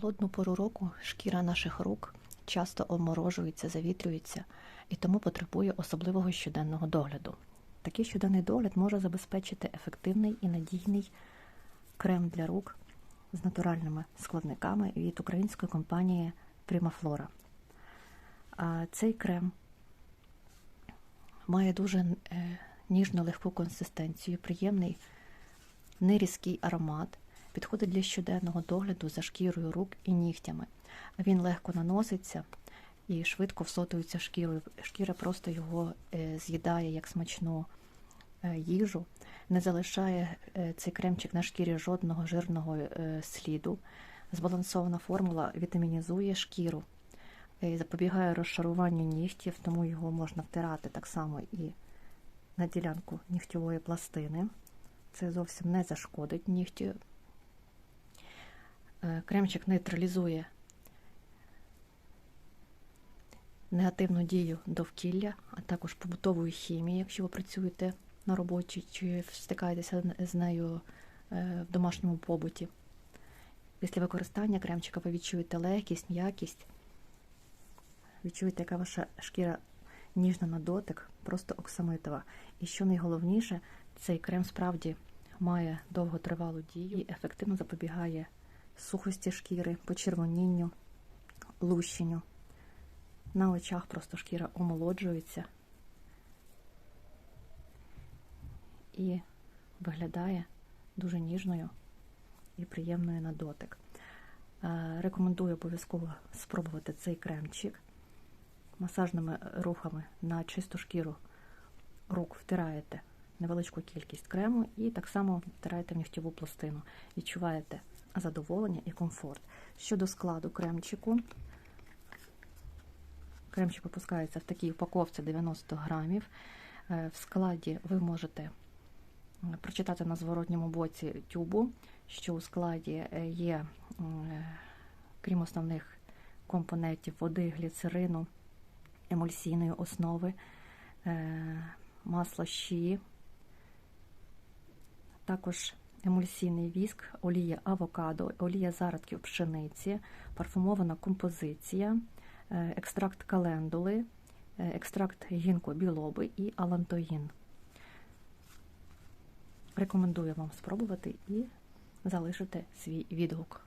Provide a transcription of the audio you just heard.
холодну пору року шкіра наших рук часто обморожується, завітрюється і тому потребує особливого щоденного догляду. Такий щоденний догляд може забезпечити ефективний і надійний крем для рук з натуральними складниками від української компанії Primaflora. Цей крем має дуже е, ніжну легку консистенцію, приємний нерізкий аромат, підходить для щоденного догляду за шкірою рук і нігтями. Він легко наноситься і швидко всотується шкірою. Шкіра просто його е, з'їдає як смачну е, їжу, не залишає е, цей кремчик на шкірі жодного жирного сліду. Збалансована формула вітамінізує шкіру, е, запобігає розшаруванню нігтів, тому його можна втирати так само і на ділянку нігтєвої пластини. Це зовсім не зашкодить нігтю. Е, Кремчик нейтралізує негативну дію довкілля, а також побутової хімії, якщо ви працюєте на роботі чи стикаєтеся з нею е, в домашньому побуті. Після використання кремчика ви відчуєте легкість, м'якість, відчуєте, яка ваша шкіра ніжна на дотик, просто оксамитова. І що найголовніше, цей крем справді має довготривалу дію і ефективно запобігає сухості шкіри, почервонінню, лущенню. На очах просто шкіра омолоджується і виглядає дуже ніжною і приємною на дотик. Е, Рекомендую обов'язково спробувати цей кремчик. Масажними рухами на чисту шкіру рук втираєте невеличку кількість крему і так само втираєте в нігтєву пластину. Відчуваєте задоволення і комфорт. Щодо складу кремчику, кремчик випускається в такій упаковці 90 грамів. Е, В складі ви можете прочитати на зворотньому боці тюбу, що у складі е, є, е, крім основних компонентів води, гліцерину, емульсійної основи, масло щі, також емульсійний віск, олія авокадо, олія зародків пшениці, парфумована композиція, екстракт календули, екстракт гінко білоби і алантоїн. Рекомендую вам спробувати і залишити свій відгук.